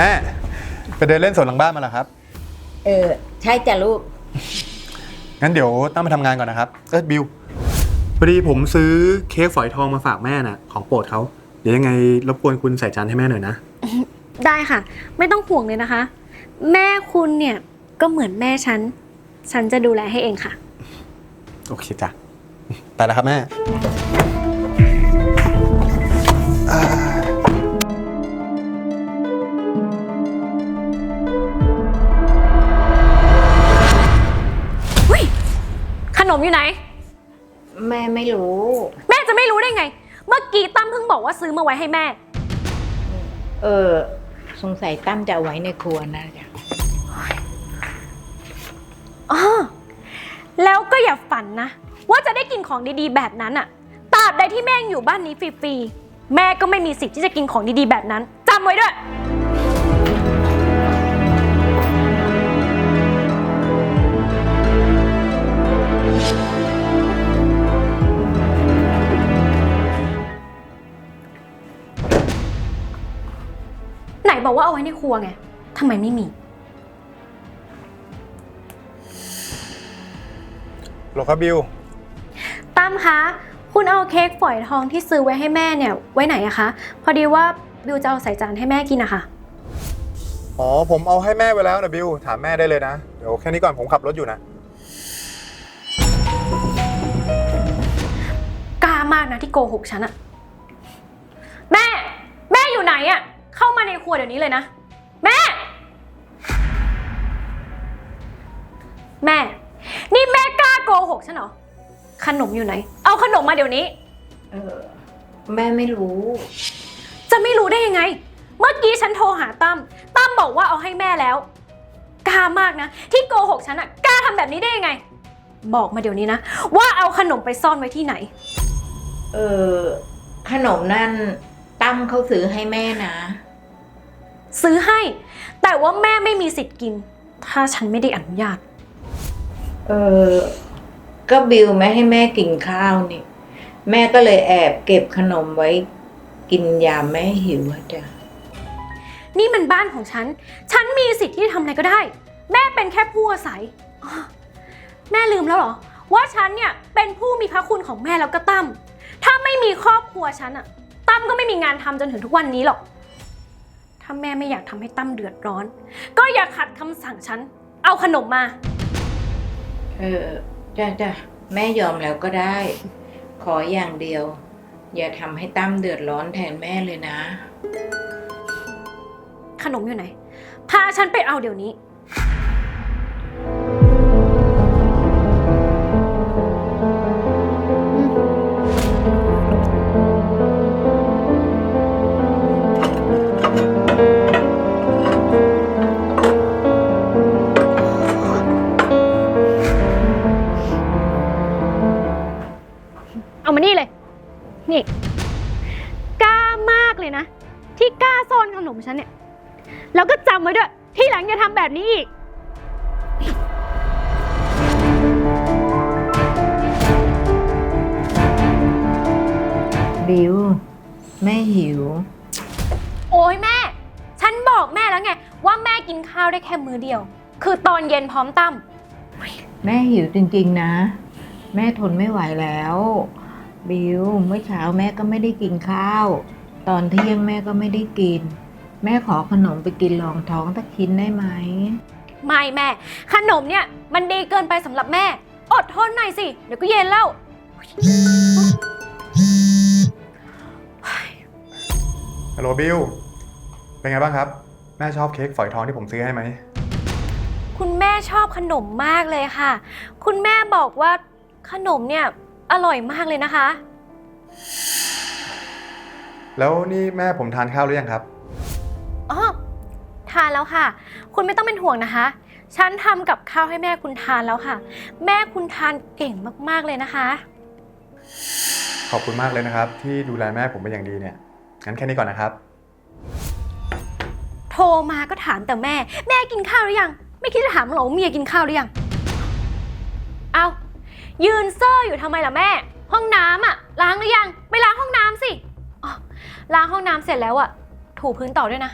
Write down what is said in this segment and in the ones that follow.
แม่ ไปเดินเล่นสวนหลังบ้านมาเหรอครับ เออ ใช่จ้ะลูก งั้นเดี๋ยวตั้งไปทำงานก่อนนะครับ เออบิวพอดีผมซื้อเค้กฝอยทองมาฝากแม่น่ะ ของโปรดเขา เดี๋ยวยังไงรบกวนคุณใส่จานให้แม่หน่อยนะ ได้ค่ะ ไม่ต้องห่วงเลยนะคะ แม่คุณเนี่ยก็เหมือนแม่ฉัน ฉันจะดูแลให้เองค่ะ โอเคจ้ะไปแล้วครับแม่ ขนมอยู่ไหน แม่ไม่รู้ แม่จะไม่รู้ได้ไง เมื่อกี้ตั้มเพิ่งบอกว่าซื้อมาไว้ให้แม่ เออ สงสัยตั้มจะเอาไว้ในครัวนะจ๊ะอ๋อแล้วก็อย่าฝันนะ ว่าจะได้กินของดีๆ แบบนั้นอะตราบใดที่แม่ยังอยู่บ้านนี้ฟรีๆ แม่ก็ไม่มีสิทธิ์ที่จะกินของดีๆ แบบนั้นจำไว้ด้วย บอกว่าเอาไว้ในครัวไงทำไมไม่มีโหลครับบิว ตั้มคะ คุณเอาเค้กฝอยทองที่ซื้อไว้ให้แม่เนี่ยไว้ไหนอะคะ พอดีว่าบิวจะเอาใส่จานให้แม่กินอะค่ะอ๋อ ผมเอาให้แม่ไว้แล้วนะบิว ถามแม่ได้เลยนะ เดี๋ยวแค่นี้ก่อนผมขับรถอยู่นะ กล้ามากนะที่โกหกฉันอะแม่ แม่อยู่ไหนอะเข้า มาในครัวเดี๋ยวนี้เลยนะ แม่ แม่ นี่แม่กล้าโกหกฉันเหรอ ขนมอยู่ไหน เอาขนมมาเดี๋ยวนี้ เออ แม่ไม่รู้ จะไม่รู้ได้ยังไง เมื่อกี้ฉันโทรหาตั้ม ตั้มบอกว่าเอาให้แม่แล้ว กล้ามากนะ ที่โกหกฉันอะกล้าทำแบบนี้ได้ยังไง บอกมาเดี๋ยวนี้นะ ว่าเอาขนมไปซ่อนไว้ที่ไหน เออ ขนมนั่นตั้มเขาซื้อให้แม่นะ ซื้อให้ แต่ว่าแม่ไม่มีสิทธิ์กิน ถ้าฉันไม่ได้อนุญาต เออก็บิวไม่ให้แม่กินข้าวนี่ แม่ก็เลยแอบเก็บขนมไว้ กินยามแม่หิวอะจ้ะนี่มันบ้านของฉัน ฉันมีสิทธิ์ที่จะทำอะไรก็ได้ แม่เป็นแค่ผู้อาศัยอ้อแม่ลืมแล้วเหรอ ว่าฉันเนี่ยเป็นผู้มีพระคุณของแม่แล้วก็ตั้ม ถ้าไม่มีครอบครัวฉันอะตั้มก็ไม่มีงานทำจนถึงทุกวันนี้หรอก ถ้าแม่ไม่อยากทำให้ตั้มเดือดร้อน ก็อย่าขัดคำสั่งฉัน เอาขนมมา เออจ้ะจ้ะแม่ยอมแล้วก็ได้ ขออย่างเดียว อย่าทำให้ตั้มเดือดร้อนแทนแม่เลยนะ ขนมอยู่ไหน พาฉันไปเอาเดี๋ยวนี้ ซ่อนขนมฉันเนี่ย แล้วก็จำไว้ด้วย ที่หลังอย่าทำแบบนี้อีก บิวแม่หิว โอ้ยแม่ ฉันบอกแม่แล้วไง ว่าแม่กินข้าวได้แค่มื้อเดียว คือตอนเย็นพร้อมตั้มแม่หิวจริงๆนะ แม่ทนไม่ไหวแล้ว บิวเมื่อเช้าแม่ก็ไม่ได้กินข้าว ตอนเที่ยงแม่ก็ไม่ได้กิน แม่ขอขนมไปกินรองท้องสักชิ้นได้ไหม ไม่แม่ ขนมเนี่ยมันดีเกินไปสำหรับแม่ อดทนหน่อยสิ เดี๋ยวก็เย็นแล้ว ฮัลโหลบิวเป็นไงบ้างครับ แม่ชอบเค้กฝอยทองที่ผมซื้อให้ไหม คุณแม่ชอบขนมมากเลยค่ะ คุณแม่บอกว่าขนมเนี่ยอร่อยมากเลยนะคะ แล้วนี่แม่ผมทานข้าวหรือยังครับอ๋อ ทานแล้วค่ะ คุณไม่ต้องเป็นห่วงนะคะ ฉันทำกับข้าวให้แม่คุณทานแล้วค่ะ แม่คุณทานเก่งมากๆเลยนะคะ ขอบคุณมากเลยนะครับ ที่ดูแลแม่ผมเป็นอย่างดีเนี่ย งั้นแค่นี้ก่อนนะครับ โทรมาก็ถามแต่แม่ แม่กินข้าวหรือยัง ไม่คิดจะถามหรอว่าเมียกินข้าวหรือยัง เอายืนเซอร์อยู่ทำไมล่ะแม่ ห้องน้ำอะล้างหรือยัง ไปล้างห้องน้ำสิอ๋อล้างห้องน้ำเสร็จแล้วอะถูพื้นต่อด้วยนะ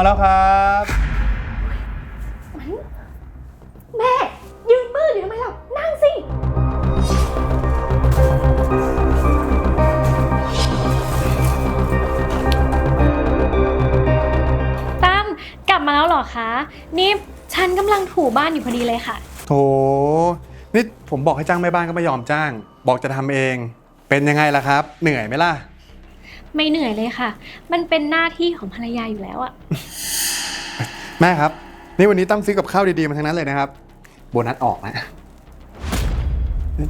มาแล้วครับ แม่ ยืนมืดอยู่ทำไมเรานั่งสิ ตั้มกลับมาแล้วเหรอคะ นี่ฉันกำลังถูบ้านอยู่พอดีเลยค่ะ โถนี่ผมบอกให้จ้างแม่บ้านก็ไม่ยอมจ้าง บอกจะทำเอง เป็นยังไงล่ะครับ เหนื่อยไหมล่ะ ไม่เหนื่อยเลยค่ะ มันเป็นหน้าที่ของภรรยาอยู่แล้วอะแม่ครับ นี่วันนี้ตั้มซื้อกับข้าวดีๆมาทั้งนั้นเลยนะครับ โบนัสออกนะนี่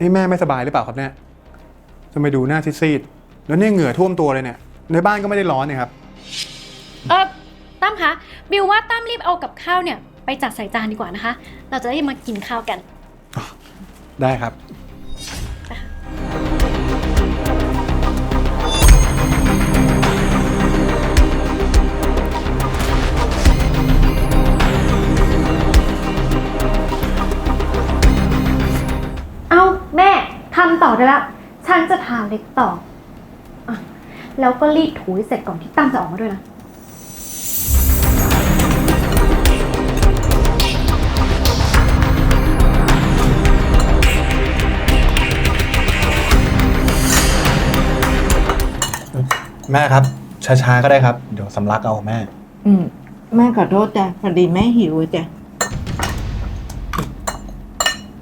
นี่แม่ไม่สบายหรือเปล่าครับเนี่ยจะไปดูหน้าซีดๆแล้วเนี่ยเหงื่อท่วมตัวเลยเนี่ย ในบ้านก็ไม่ได้ร้อนเนี่ยครับ เออตั้มคะบิวว่าตั้มรีบเอากับข้าวเนี่ย ไปจัดใส่จานดีกว่านะคะ เราจะได้มากินข้าวกัน ได้ครับ ได้แล้ว ฉันจะทานเล็กต่ออะแล้วก็รีดถูให้เสร็จก่อนที่ตั้มจะออกมาด้วยนะ แม่ครับ ช้าๆก็ได้ครับ เดี๋ยวสำลักเอาแม่ อืม แม่ขอโทษจ้ะพอดีแม่หิวจ้ะ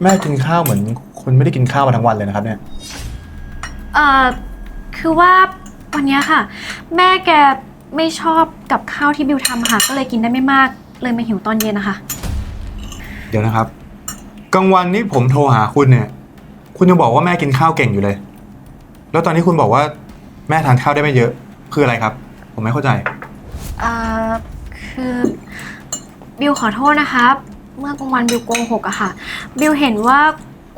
แม่กินข้าวเหมือน คนไม่ได้กินข้าวมาทั้งวันเลยนะครับเนี่ย เอ่อ คือว่าวันเนี้ยค่ะ แม่แกไม่ชอบกับข้าวที่บิวทำค่ะ ก็เลยกินได้ไม่มาก เลยมาหิวตอนเย็นนะคะ เดี๋ยวนะครับ กลางวันนี้ผมโทรหาคุณเนี่ย คุณยังบอกว่าแม่กินข้าวเก่งอยู่เลย แล้วตอนนี้คุณบอกว่าแม่ทานข้าวได้ไม่เยอะ คืออะไรครับ ผมไม่เข้าใจ เอ่อ คือบิวขอโทษนะคะ เมื่อกลางวันบิวโกหกอะค่ะ บิวเห็นว่า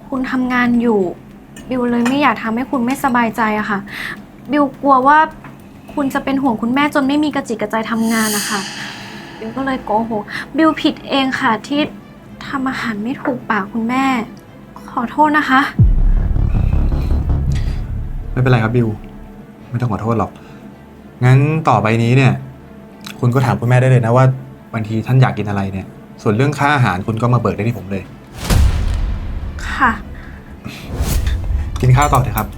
คุณทำงานอยู่ บิวเลยไม่อยากทำให้คุณไม่สบายใจอะค่ะ บิวกลัวว่าคุณจะเป็นห่วงคุณแม่จนไม่มีกระจิตกระใจทำงานนะคะบิวก็เลยโกหกบิวผิดเองค่ะที่ทำอาหารไม่ถูกปากคุณแม่ ขอโทษนะคะ ไม่เป็นไรครับบิว ไม่ต้องขอโทษหรอก งั้นต่อไปนี้เนี่ย คุณก็ถามคุณแม่ได้เลยนะว่าบางทีท่านอยากกินอะไรเนี่ย ส่วนเรื่องค่าอาหารคุณก็มาเบิกได้ที่ผมเลย ค่ะ กินข้าวต่อเถอะครับ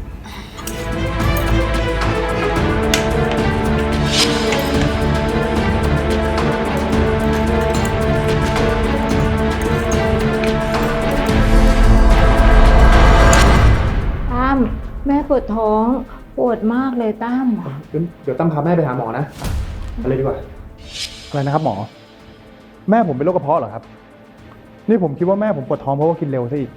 ตั้มแม่ปวดท้องปวดมากเลยตั้มเดี๋ยวตั้มพาแม่ไปหาหมอนะอะไรดีกว่า อะไรนะครับหมอ แม่ผมเป็นโรคกระเพาะเหรอครับ นี่ผมคิดว่าแม่ผมปวดท้องเพราะว่ากินเร็วซะอีก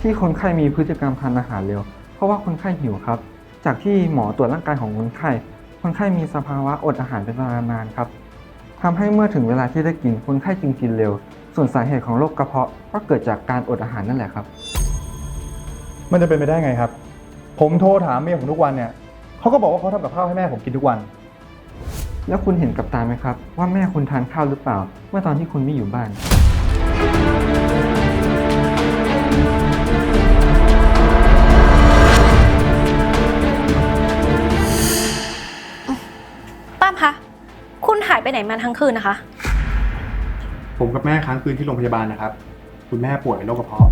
ที่คนไข้มีพฤติกรรมทานอาหารเร็ว เพราะว่าคนไข้หิวครับ จากที่หมอตรวจร่างกายของคนไข้ คนไข้มีสภาวะอดอาหารเป็นเวลานานครับทำให้เมื่อถึงเวลาที่ได้กินคนไข้จึงกินเร็ว ส่วนสาเหตุของโรคกระเพาะก็เกิดจากการอดอาหารนั่นแหละครับ มันจะเป็นไปได้ไงครับ ผมโทรถามเมียผมทุกวันเนี่ยเขาก็บอกว่าเขาทำกับข้าวให้แม่ผมกินทุกวัน แล้วคุณเห็นกับตาไหมครับ ว่าแม่คุณทานข้าวหรือเปล่า เมื่อตอนที่คุณไม่อยู่บ้าน นมาทั้งคืนนะคะ ผมกับแม่ค้างคืนที่โรงพยาบาลนะครับ คุณแม่ป่วยเป็นโรคกระเพาะ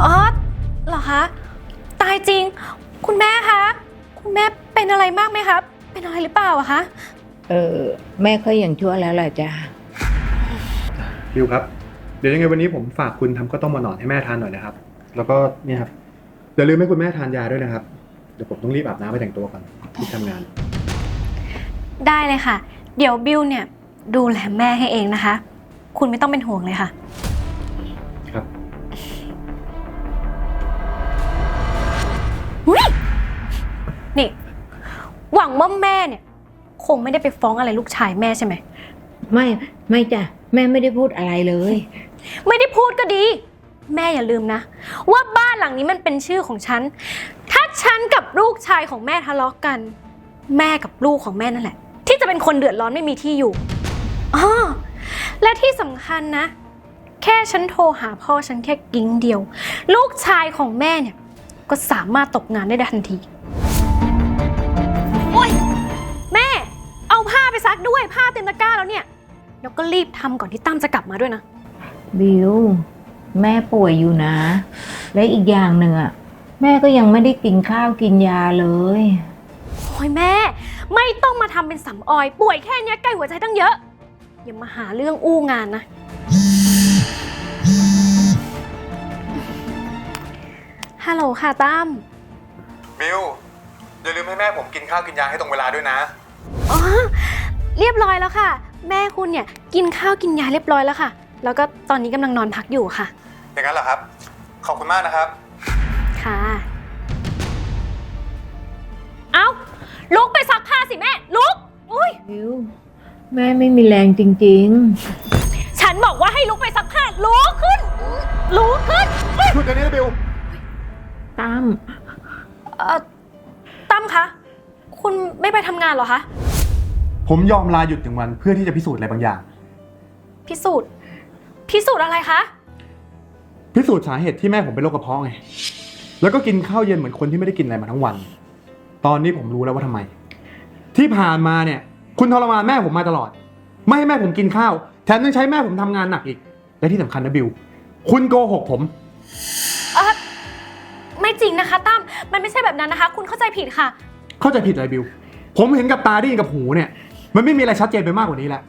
อ๋อเหรอคะ ตายจริง คุณแม่คะ คุณแม่เป็นอะไรมากไหมครับ เป็นอะไรหรือเปล่าอะคะ เออแม่ก็ยังชั่วแล้วแหละจ้ะบิวครับ เดี๋ยวยังไงวันนี้ผมฝากคุณทำข้าวต้มมาหนอนให้แม่ทานหน่อยนะครับ แล้วก็เนี่ยครับอย่าลืมให้คุณแม่ทานยาด้วยนะครับ เดี๋ยวผมต้องรีบอาบน้ำไปแต่งตัวก่อนที่ทำงาน ได้เลยค่ะ เดี๋ยวบิวเนี่ยดูแลแม่ให้เองนะคะ คุณไม่ต้องเป็นห่วงเลยค่ะ ครับอุ๊ยนี่ หวังว่าแม่เนี่ย คงไม่ได้ไปฟ้องอะไรลูกชายแม่ใช่ไหม ไม่ไม่จ้ะแม่ไม่ได้พูดอะไรเลย ไม่ได้พูดก็ดี แม่อย่าลืมนะ ว่าบ้านหลังนี้มันเป็นชื่อของฉัน ถ้าฉันกับลูกชายของแม่ทะเลาะกัน แม่กับลูกของแม่นั่นแหละ ที่จะเป็นคนเดือดร้อนไม่มีที่อยู่อ๋อและที่สำคัญนะ แค่ฉันโทรหาพ่อฉันแค่กิ้งเดียว ลูกชายของแม่เนี่ย ก็สามารถตกงานได้ทันทีโอ๊ยแม่ เอาผ้าซักด้วยผ้าเต็มตะกร้าแล้วเนี่ยแล้วก็รีบทำก่อนที่ตั้มจะกลับมาด้วยนะ บิวแม่ป่วยอยู่นะ และอีกอย่างหนึ่งอะแม่ก็ยังไม่ได้กินข้าวกินยาเลย โอ้ยแม่ ไม่ต้องมาทำเป็นสำออย ป่วยแค่เนี้ยใกล้หัวใจตั้งเยอะ อย่ามาหาเรื่องอู้งานนะ ฮัลโหลค่ะตั้ม บิวอย่าลืมให้แม่ผมกินข้าวกินยาให้ตรงเวลาด้วยนะ อ๋อ เรียบร้อยแล้วค่ะ แม่คุณเนี่ยกินข้าวกินยาเรียบร้อยแล้วค่ะ แล้วก็ตอนนี้กำลังนอนพักอยู่ค่ะ อย่างนั้นเหรอครับ ขอบคุณมากนะครับ ค่ะ เอาลุกไปซักผ้า สิแม่ ลุกอุ้ยบิวแม่ไม่มีแรงจริงฉันบอกว่าให้ลุกไปซักผ้าลุกขึ้น ลุกขึ้นหยุดเดี๋ยวนี้นะบิว ๆ ตั้มเอ่อตั้มคะ คุณไม่ไปทำงานเหรอคะ ผมยอมลาหยุดถึงวันเพื่อที่จะพิสูจน์อะไรบางอย่าง พิสูจน์ พิสูจน์อะไรคะ พิสูจน์สาเหตุที่แม่ผมเป็นโรคกระเพาะไง แล้วก็กินข้าวเย็นเหมือนคนที่ไม่ได้กินอะไรมาทั้งวัน ตอนนี้ผมรู้แล้วว่าทำไม ที่ผ่านมาเนี่ย คุณทรมานแม่ผมมาตลอด ไม่ให้แม่ผมกินข้าว แถมยังใช้แม่ผมทำงานหนักอีก และที่สำคัญนะบิว คุณโกหกผม เออไม่จริงนะคะตั้มมันไม่ใช่แบบนั้นนะคะ คุณเข้าใจผิดค่ะ เข้าใจผิดอะไรบิว ผมเห็นกับตาได้ยินกับหูเนี่ย มันไม่มีอะไรชัดเจนไปมากกว่านี้แล้ว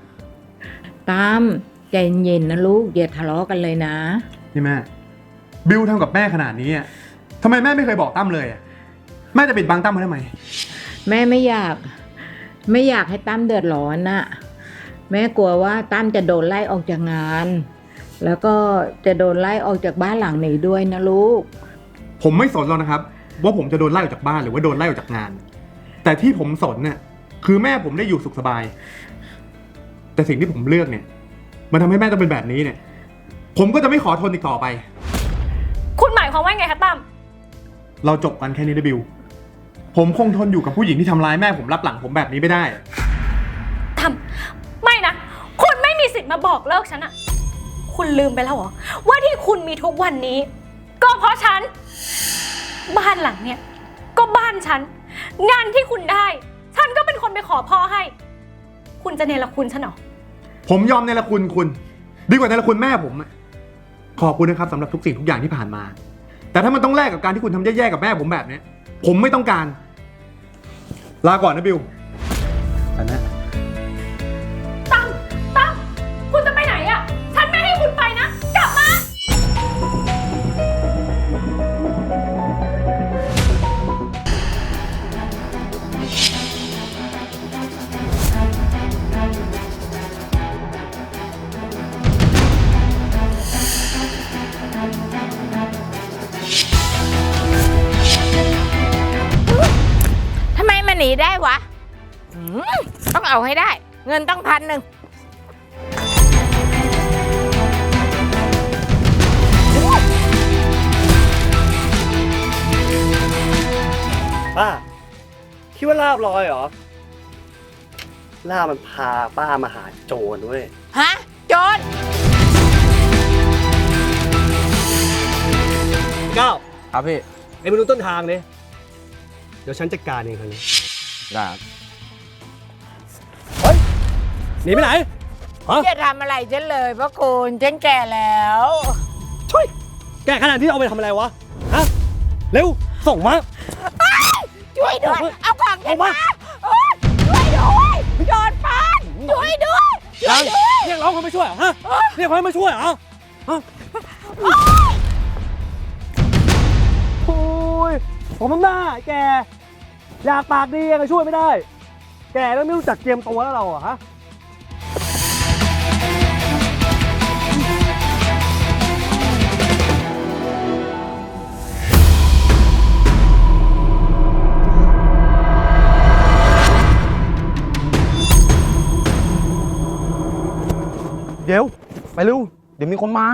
ตั้มใจเย็นๆนะลูกอย่าทะเลาะกันเลยนะ นี่แม่ บิวทำกับแม่ขนาดนี้อะทำไมแม่ไม่เคยบอกตั้มเลยอะแม่จะปิดบังตั้มมาทำไม แม่ไม่อยาก ไม่อยากให้ตั้มเดือดร้อนน่ะแม่กลัวว่าตั้มจะโดนไล่ออกจากงาน แล้วก็จะโดนไล่ออกจากบ้านหลังนี้ด้วยนะลูก ผมไม่สนหรอกนะครับ ว่าผมจะโดนไล่ออกจากบ้านหรือว่าโดนไล่ออกจากงาน แต่ที่ผมสนเนี่ยคือแม่ผมได้อยู่สุขสบาย แต่สิ่งที่ผมเลือกเนี่ย มันทำให้แม่ต้องเป็นแบบนี้เนี่ย ผมก็จะไม่ขอทนอีกต่อไป คุณหมายความว่าไงคะตั้ม เราจบกันแค่นี้นะบิว ผมคงทนอยู่กับผู้หญิงที่ทำร้ายแม่ผมรับหลังผมแบบนี้ไม่ได้ ทำไม่นะ คุณไม่มีสิทธิ์มาบอกเลิกฉันอะคุณลืมไปแล้วเหรอ ว่าที่คุณมีทุกวันนี้ ก็เพราะฉัน บ้านหลังเนี่ย ก็บ้านฉัน งานที่คุณได้ ฉันก็เป็นคนไปขอพ่อให้ คุณจะเนรคุณฉันเหรอ ผมยอมในละคุณคุณ ดีกว่าในละคุณแม่ผมอะขอบคุณนะครับสำหรับทุกสิ่งทุกอย่างที่ผ่านมา แต่ถ้ามันต้องแลกกับการที่คุณทำแย่ๆกับแม่ผมแบบเนี้ยผมไม่ต้องการ ลาก่อนนะบิวไปนะ วะหืมต้องเอาให้ได้ เงินต้องพันหนึ่งป้าคิดว่าลาบลอยเหรอ ลาบมันพาป้ามาหาโจรเว้ย ฮะโจรก้าวครับพี่ไอ้มาดูต้นทางเลยเดี๋ยวฉันจัดการเองคนนี้ ได้ครับหนีไปไหนฮะอย่าทำอะไรฉันเลยพระคุณฉันแก่แล้วช่วยแกขนาดที่เอาไปทำอะไรวะฮะเร็วส่งมา ช่วยด้วย เอาของออกมาโอ๊ยช่วยด้วยโจรปล้นช่วยด้วยยังเรียกร้องคนมาช่วยเหรอฮะเรียกคนมาช่วยเหรอฮะโอ้ยผมมันหน้าแก อยากปากดียังไงช่วยไม่ได้ แกแล้วไม่รู้จักเตรียมตัวแล้วเราหรอะฮะเดี๋ยว ไปเร็ว เดี๋ยวมีคนมา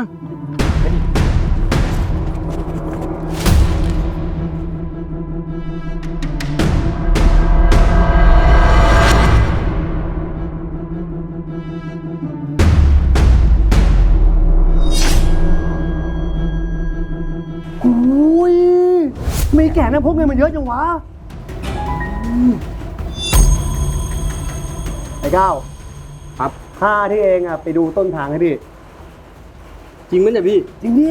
นะพกเงินมันเยอะจังวะไอ้ก้าวครับค่าที่เองอะไปดูต้นทางให้พี่จริงไหมเนี่ยพี่ จริงดิ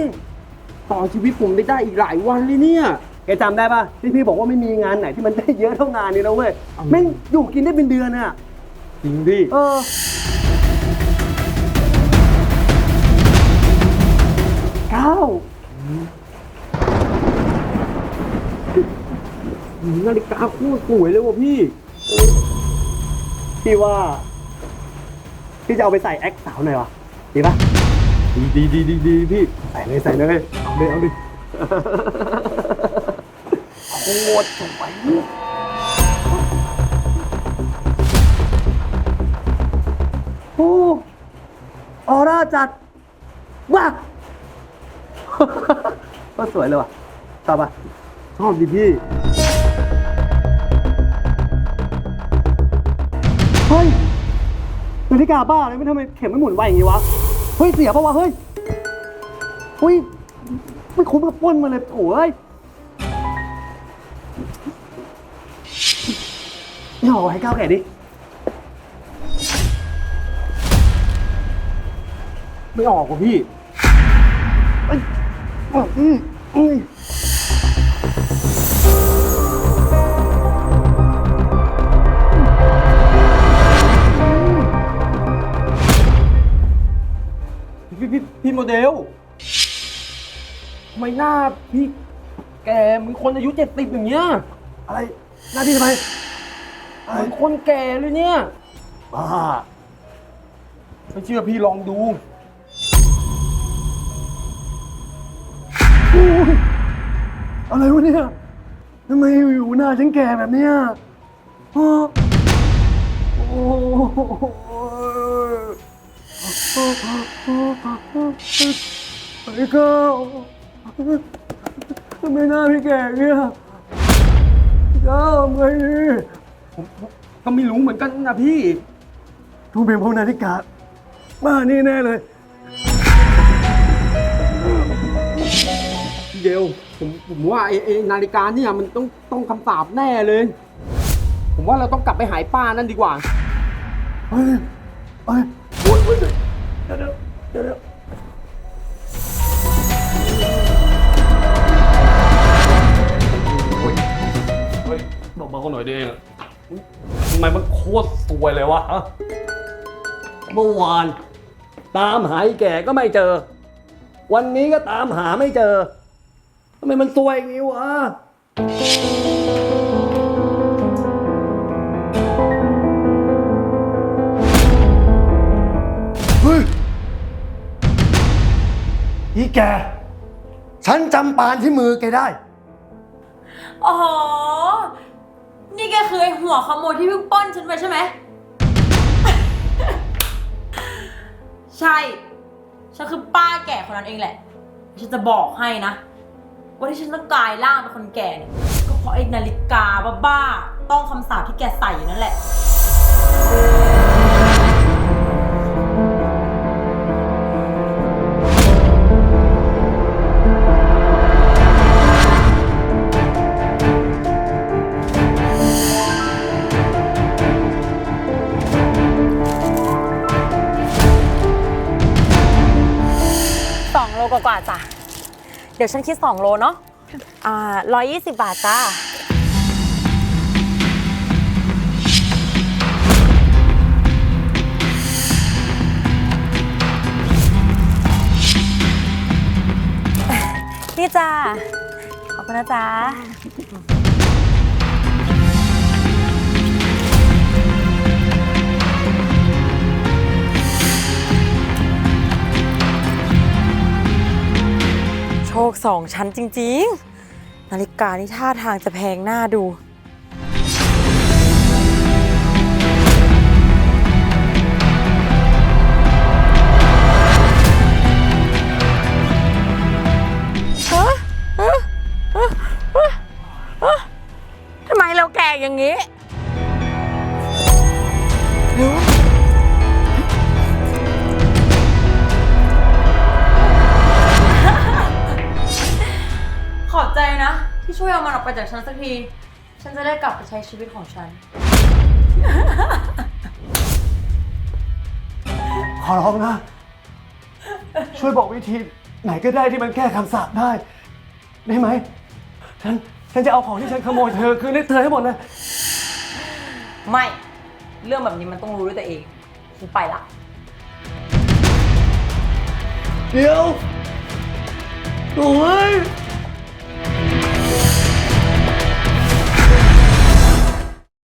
ต่อชีวิตผมได้ได้อีกหลายวันเลยเนี่ย แกจำได้ปะที่พี่บอกว่าไม่มีงานไหนที่มันได้เยอะเท่างานนี้แล้วเว้ยแม่งอยู่กินได้เป็นเดือนอะ จริงพี่ เออ นาฬิกาโคตรสวยเลยว่ะพี่ พี่ว่า พี่จะเอาไปใส่แอคสาวหน่อยวะดีปะดีดีดีดีดีพี่ ใส่เลยใส่เลยเอาเลยเอาเลยโคตรสวยโอ้ออร่าจัดว้าก็สวยเลยว่ะชอบปะชอบดิพี่ นาฬิกาบ้าเลยไม่ทำไมเข็มไม่หมุนไวอย่างงี้วะ เฮ้ย เสียปะวะ เฮ้ยเฮ้ย ไม่คุ้มกับปล้นมาเลยโถ่เอ้ยหน่อให้ก้าวแก่ดิ ไม่ออกว่ะพี่อืมอืม พี่พี่พี่โมเดลทำไมหน้าพี่แกเหมือนคนอายุเจ็ดสิบอย่างเงี้ยอะไร หน้าที่ทำไมเหมือนคนแก่เลยเนี่ย บ้าไม่เชื่อพี่ลองดูอุ๊ยอะไรวะเนี่ยทำไมอยู่ๆหน้าฉันแก่แบบเนี้ยฮะโอ้ย ไอ้ก้าวทำไมหน้าพี่แก่เงี้ยก้าวทำไงดีก็ไม่รู้เหมือนกันนะพี่ต้องเป็นพราะนาฬิกาบ้านี่แน่เลยพี่เดลผมผมว่าไอ้ไอ้นาฬิกาเนี่ยมันต้องต้องคำสาปแน่เลย ผมว่าเราต้องกลับไปหายป้านั่นดีกว่า เฮ้ยเฮ้ยโอ๊ยโอ๊ย เดี๋ยวเดี๋ยวเดี๋ยวเดี๋ยวเฮ้ยเบาๆหน่อยดิเองอะทำไมมันโคตรสวยเลยวะฮะเมื่อวาน ตามหาไอ้แก่ก็ไม่เจอ วันนี้ก็ตามหาไม่เจอทำไมมันซวยอย่างนี้วะ อีแก ฉันจำปานที่มือแกได้ อ๋อ นี่แกคือไอหัวขโมยที่เพิ่งปล้นฉันไปใช่ไหม ใช่ ฉันคือป้าแก่คนนั้นเองแหละ ฉันจะบอกให้นะ ว่าที่ฉันต้องกลายร่างเป็นคนแก่เนี่ยก็เพราะไอ้นาฬิกาบ้าๆต้องคำสาปที่แกใส่อยู่นั่นแหละ ดี๋ยวฉันคิดสองโลเนาะอ่าร้อยยี่สิบบาทจ้า นี่จ้า ขอบคุณนะจ๊ะ โชคสองชั้นจริง ๆ นาฬิกานี่ท่าทางจะแพงหน้าดู ฮะฮะฮะฮะฮะทำไมเราแก่อย่างนี้ ช่วยเอามันออกไปจากฉันสักที ฉันจะได้กลับไปใช้ชีวิตของฉัน ขอร้องนะ ช่วยบอกวิธีไหนก็ได้ที่มันแก้คำสาปได้ ได้ไหม ฉัน ฉันจะเอาของที่ฉันขโมยเธอ คืนให้เธอให้หมดเลย ไม่ เรื่องแบบนี้มันต้องรู้ด้วยตัวเองฉันไปละ เดี๋ยวโอ้ย